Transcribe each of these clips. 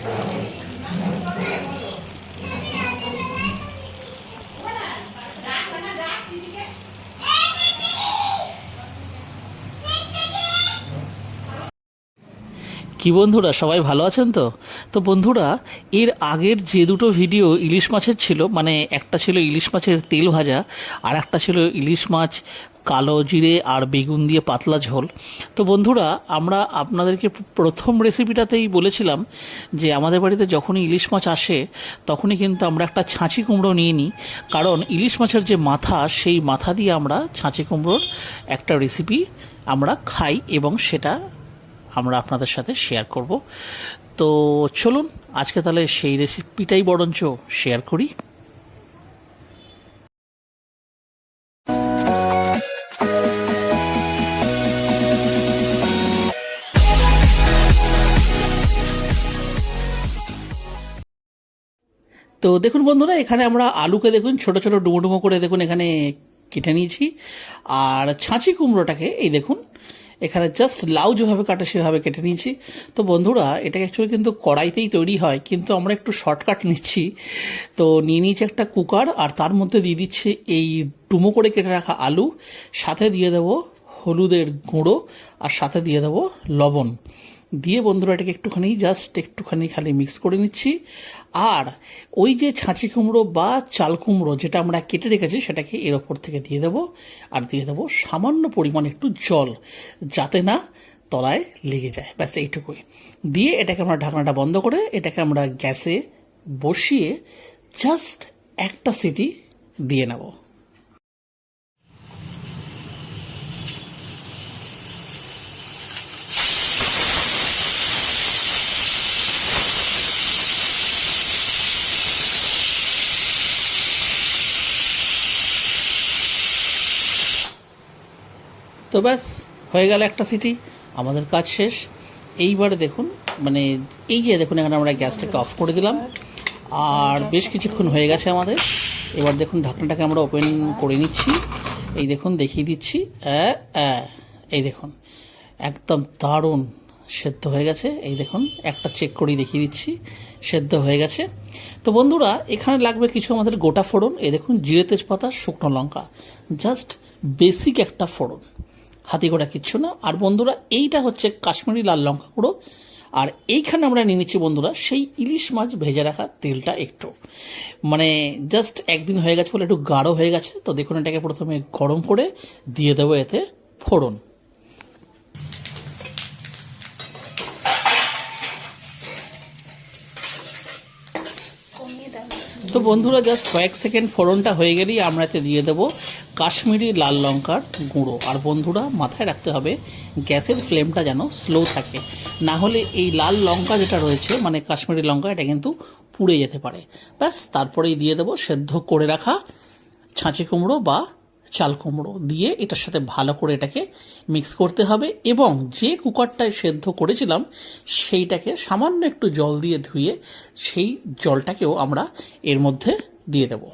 কি বন্ধুরা, সবাই ভালো আছেন তো? তো বন্ধুরা, এর আগের যে দুটো ভিডিও ইলিশ মাছের ছিল মানে একটা ছিল ইলিশ মাছের তেল ভাজা, আর একটা ছিল ইলিশ মাছ কালো জিরে আর বেগুন দিয়ে পাতলা ঝোল। তো বন্ধুরা, আমরা আপনাদেরকে প্রথম রেসিপিটাতেই বলেছিলাম যে আমাদের বাড়িতে যখনই ইলিশ মাছ আসে, তখনই কিন্তু আমরা একটা ছাঁচি কুমড়ো নিয়ে নিই। কারণ ইলিশ মাছের যে মাথা, সেই মাথা দিয়ে আমরা ছাঁচি কুমড়োর একটা রেসিপি আমরা খাই এবং সেটা আমরা আপনাদের সাথে শেয়ার করব। তো চলুন, আজকে তাহলে সেই রেসিপিটাই বরঞ্চ শেয়ার করি। তো দেখুন বন্ধুরা, এখানে আমরা আলুকে দেখুন, ছোট ছোট ডুমো ডুমো করে দেখুন, এখানে কেটে নিয়েছি। আর ছাঁচি কুমড়োটাকে, এই দেখুন, এখানে জাস্ট লাউ যেভাবে কাটে সেভাবে কেটে নিয়েছি। তো বন্ধুরা, এটা অ্যাকচুয়ালি কিন্তু কড়াইতেই তৈরি হয়, কিন্তু আমরা একটু শর্টকাট নিচ্ছি। তো নিয়ে নিয়েছি একটা কুকার আর তার মধ্যে দিয়ে দিচ্ছে এই ডুমো করে কেটে রাখা আলু। সাথে দিয়ে দেবো হলুদের গুঁড়ো, আর সাথে দিয়ে দেবো লবণ। দিয়ে বন্ধুরা, এটাকে একটুখানি জাস্ট একটুখানি খালি মিক্স করে নিচ্ছি। আর ওই যে ছাঁচি কুমড়ো বা চাল কুমড়ো যেটা আমরা কেটে রেখেছি, সেটাকে এর ওপর থেকে দিয়ে দেব। আর দিয়ে দেব সামান্য পরিমাণ একটু জল, যাতে না তলায় লেগে যায়। ব্যাস, এইটুকুই। দিয়ে এটাকে আমরা ঢাকনাটা বন্ধ করে এটাকে আমরা গ্যাসে বসিয়ে জাস্ট একটা সিটি দিয়ে নেব। তো ব্যাস, হয়ে গেল একটা সিটি, আমাদের কাজ শেষ। এইবারে দেখুন মানে এই যে দেখুন, এখানে আমরা গ্যাসটাকে অফ করে দিলাম। আর বেশ কিছুক্ষণ হয়ে গেছে আমাদের। এবার দেখুন, ঢাকনাটাকে আমরা ওপেন করে নিচ্ছি। এই দেখুন, দেখিয়ে দিচ্ছি। এই দেখুন, একদম দারুণ সেদ্ধ হয়ে গেছে। এই দেখুন, একটা চেক করেই দেখিয়ে দিচ্ছি, সেদ্ধ হয়ে গেছে। তো বন্ধুরা, এখানে লাগবে কিছু আমাদের গোটা ফোড়ন। এই দেখুন, জিরে তেজপাতা, শুকনো লঙ্কা। জাস্ট বেসিক একটা ফোড়ন। হাতি গোটা কিচ্ছু না। আর বন্ধুরা, এইটা হচ্ছে কাশ্মীরি লাল লঙ্কা গুঁড়ো। আর এইখানে আমরা নিয়ে নিচ্ছি বন্ধুরা, সেই ইলিশ মাছ ভেজে রাখা তেলটা একটু। মানে জাস্ট একদিন হয়ে গেছে বলে একটু গাঢ় হয়ে গেছে, তো দেখুন এটাকে প্রথমে গরম করে দিয়ে দেবো এতে ফোড়ন। তো বন্ধুরা জাস্ট কয়েক সেকেন্ড ফোড়নটা হয়ে গেলেই আমরা এতে দিয়ে দেবো কাশ্মীরি লাল লঙ্কার গুঁড়ো। আর বন্ধুরা, মাথায় রাখতে হবে, গ্যাসের ফ্লেমটা যেন স্লো থাকে। না হলে এই লাল লঙ্কা যেটা রয়েছে মানে কাশ্মীরি লঙ্কা, এটা কিন্তু পুড়ে যেতে পারে। ব্যাস, তারপরেই দিয়ে দেবো সেদ্ধ করে রাখা ছাঁচি কুমড়ো বা চাল কুমড়ো। দিয়ে এটার সাথে ভালো করে এটাকে মিক্স করতে হবে এবং যে কুকারটায় সেদ্ধ করেছিলাম, সেইটাকে সামান্য একটু জল দিয়ে ধুয়ে সেই জলটাকেও আমরা এর মধ্যে দিয়ে দেব।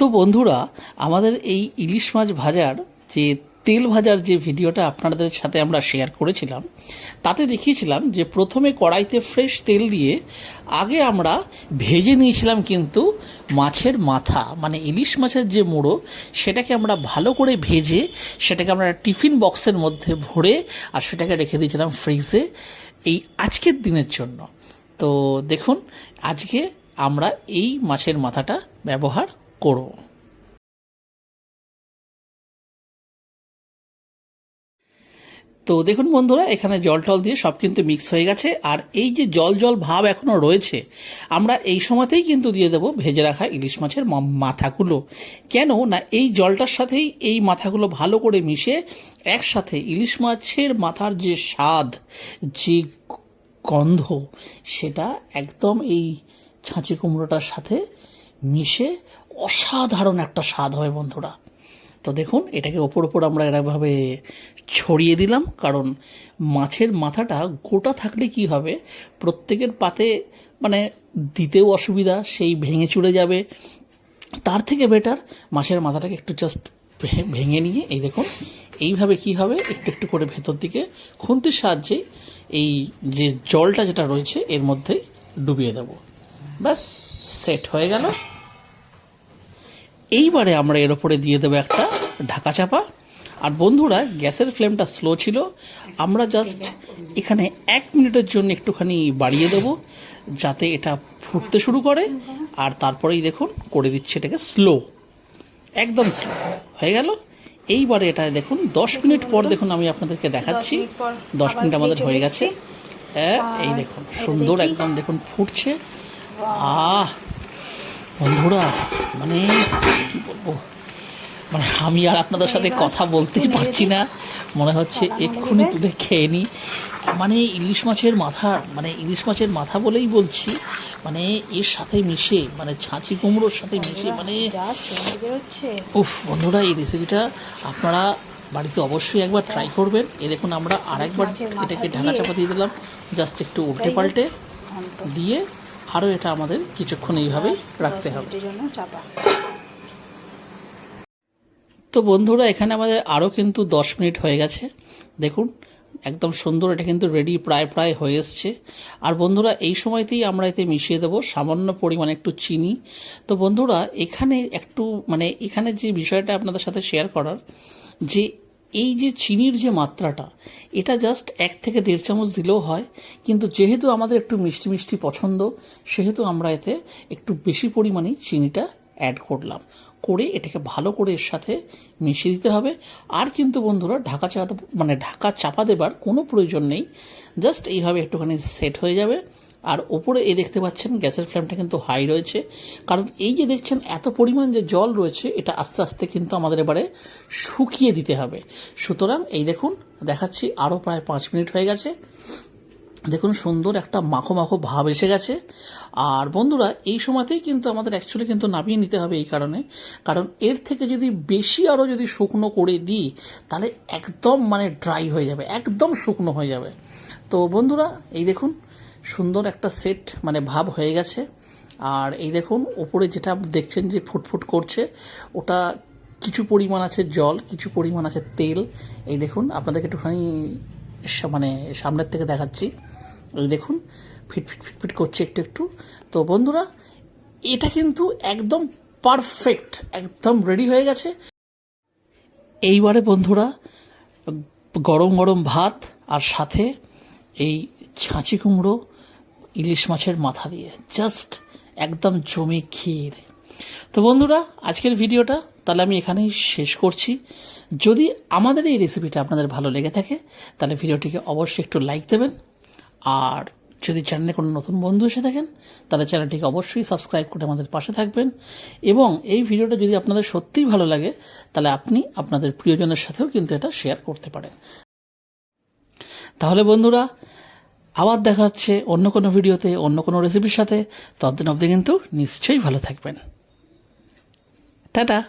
তো বন্ধুরা, আমাদের এই ইলিশ মাছ ভাজার যে তেল ভাজার যে ভিডিওটা আপনাদের সাথে আমরা শেয়ার করেছিলাম, তাতে দেখিয়েছিলাম যে প্রথমে কড়াইতে ফ্রেশ তেল দিয়ে আগে আমরা ভেজে নিয়েছিলাম কিন্তু মাছের মাথা মানে ইলিশ মাছের যে মুড়ো, সেটাকে আমরা ভালো করে ভেজে সেটাকে আমরা টিফিন বক্সের মধ্যে ভরে আর সেটাকে রেখে দিয়েছিলাম ফ্রিজে এই আজকের দিনের জন্য। তো দেখুন, আজকে আমরা এই মাছের মাথাটা ব্যবহার করব তো দেখুন বন্ধুরা, এখানে জল টল দিয়ে সব কিন্তু মিক্স হয়ে গেছে, আর এই যে জল জল ভাব এখনও রয়েছে, আমরা এই সময়তেই কিন্তু দিয়ে দেবো ভেজে রাখা ইলিশ মাছের মাথাগুলো। কেন না এই জলটার সাথেই এই মাথাগুলো ভালো করে মিশে একসাথে ইলিশ মাছের মাথার যে স্বাদ, যে গন্ধ, সেটা একদম এই ছাঁচি কুমড়োটার সাথে মিশে অসাধারণ একটা স্বাদ হয় বন্ধুরা। তো দেখুন, এটাকে ওপর ওপর আমরা এরকমভাবে ছড়িয়ে দিলাম, কারণ মাছের মাথাটা গোটা থাকলে কি হবে? প্রত্যেকের পাতে মানে দিতেও অসুবিধা, সেই ভেঙে চুড়ে যাবে। তার থেকে বেটার মাছের মাথাটাকে একটু জাস্ট ভেঙে নিয়ে, এই দেখুন, এইভাবে কি হবে? একটু একটু করে ভেতর দিকে খুন্তির সাহায্যে এই যে জলটা যেটা রয়েছে, এর মধ্যে ডুবিয়ে দেব। ব্যাস সেট হয়ে গেল। এইবারে আমরা এর ওপরে দিয়ে দেবো একটা ঢাকা চাপা। আর বন্ধুরা গ্যাসের ফ্লেমটা স্লো ছিল। আমরা জাস্ট এখানে এক মিনিটের জন্য একটুখানি বাড়িয়ে দেব যাতে এটা ফুটতে শুরু করে। আর তারপরেই দেখুন করে দিচ্ছে এটাকে স্লো একদম স্লো হয়ে গেল? এইবারে এটা দেখুন দশ মিনিট পর দেখুন আমি আপনাদেরকে দেখাচ্ছি। দশ মিনিট আমাদের হয়ে গেছে। হ্যাঁ, এই দেখুন সুন্দর একদম দেখুন ফুটছে। আহ! বন্ধুরা মানে কি বলব? মানে আমি আর আপনাদের সাথে কথা বলতেই পারছি না। মনে হচ্ছে এক্ষুনি তুলে খেয়ে নিই। মানে ইলিশ মাছের মাথা মানে ইলিশ মাছের মাথা বলেই বলছি মানে এর সাথে মিশে মানে ছাঁচি কুমড়োর সাথে মিশে মানে উফ বন্ধুরা এই রেসিপিটা আপনারা বাড়িতে অবশ্যই একবার ট্রাই করবেন। এ দেখুন আমরা আরেকবার এটাকে ঢাকা চাপা দিয়ে দিলাম। জাস্ট একটু উল্টে পাল্টে দিয়ে আরও এটা আমাদের কিছুক্ষণ এইভাবেই রাখতে হবে। তো বন্ধুরা এখানে আমাদের আরও কিন্তু দশ মিনিট হয়ে গেছে। দেখুন একদম সুন্দর এটা কিন্তু রেডি প্রায় প্রায় হয়ে এসছে। আর বন্ধুরা এই সময়তেই আমরা এতে মিশিয়ে দেবো। সামান্য পরিমাণে একটু চিনি। তো বন্ধুরা এখানে একটু মানে এখানে যে বিষয়টা আপনাদের সাথে শেয়ার করার যে এই যে চিনির যে মাত্রাটা, এটা জাস্ট এক থেকে দেড় চামচ দিলেও হয়, কিন্তু যেহেতু আমাদের একটু মিষ্টি মিষ্টি পছন্দ, সেহেতু আমরা এতে একটু বেশি পরিমাণে চিনিটা অ্যাড করলাম। করে এটাকে ভালো করে এর সাথে মিশিয়ে দিতে হবে। আর কিন্তু বন্ধুরা, ঢাকা চাপা মানে ঢাকা চাপা দেবার কোনো প্রয়োজন নেই। জাস্ট এইভাবে একটুখানি সেট হয়ে যাবে। আর ওপরে এই দেখতে পাচ্ছেন গ্যাসের ফ্লেমটা কিন্তু হাই রয়েছে। কারণ এই যে দেখছেন, এত পরিমাণ যে জল রয়েছে, এটা আস্তে আস্তে কিন্তু আমাদের এবারে শুকিয়ে দিতে হবে। সুতরাং এই দেখুন, দেখাচ্ছি আরও প্রায় পাঁচ মিনিট হয়ে গেছে। দেখুন, সুন্দর একটা মাখো মাখো ভাব এসে গেছে। আর বন্ধুরা, এই সময়তেই কিন্তু আমাদের অ্যাকচুয়ালি কিন্তু নামিয়ে নিতে হবে এই কারণে। কারণ এর থেকে যদি বেশি আরও যদি শুকনো করে দিই, তাহলে একদম মানে ড্রাই হয়ে যাবে, একদম শুকনো হয়ে যাবে। তো বন্ধুরা, এই দেখুন সুন্দর একটা সেট মানে ভাব হয়ে গেছে। আর এই দেখুন ওপরে যেটা দেখছেন যে ফুটফুট করছে, ওটা কিছু পরিমাণ আছে জল, কিছু পরিমাণ আছে তেল। এই দেখুন, আপনাদেরকে একটুখানি মানে সামনের থেকে দেখাচ্ছি। এই দেখুন, ফিট ফিট ফিট ফিট করছে একটু একটু। তো বন্ধুরা, এটা কিন্তু একদম পারফেক্ট একদম রেডি হয়ে গেছে। এইবারে বন্ধুরা, গরম গরম ভাত, আর সাথে এই ছাঁচি কুমড়ো ইলিশ মাছের মাথা দিয়ে। জাস্ট একদম জমি ক্ষীর। তো বন্ধুরা, আজকের ভিডিওটা তাহলে আমি এখানেই শেষ করছি। যদি আমাদের এই রেসিপিটা আপনাদের ভালো লেগে থাকে, তাহলে ভিডিওটিকে অবশ্যই একটু লাইক দেবেন। আর যদি চ্যানেলে কোনো নতুন বন্ধু এসে থাকেন, তাহলে চ্যানেলটিকে অবশ্যই সাবস্ক্রাইব করে আমাদের পাশে থাকবেন। এবং এই ভিডিওটা যদি আপনাদের সত্যিই ভালো লাগে, তাহলে আপনি আপনাদের প্রিয়জনের সাথেও কিন্তু এটা শেয়ার করতে পারেন। তাহলে বন্ধুরা আবার দেখা হচ্ছে অন্য কোনো ভিডিওতে, অন্য কোনো রেসিপির সাথে। ততদিন অবধি কিন্তু নিশ্চয়ই ভালো থাকবেন। টাটা।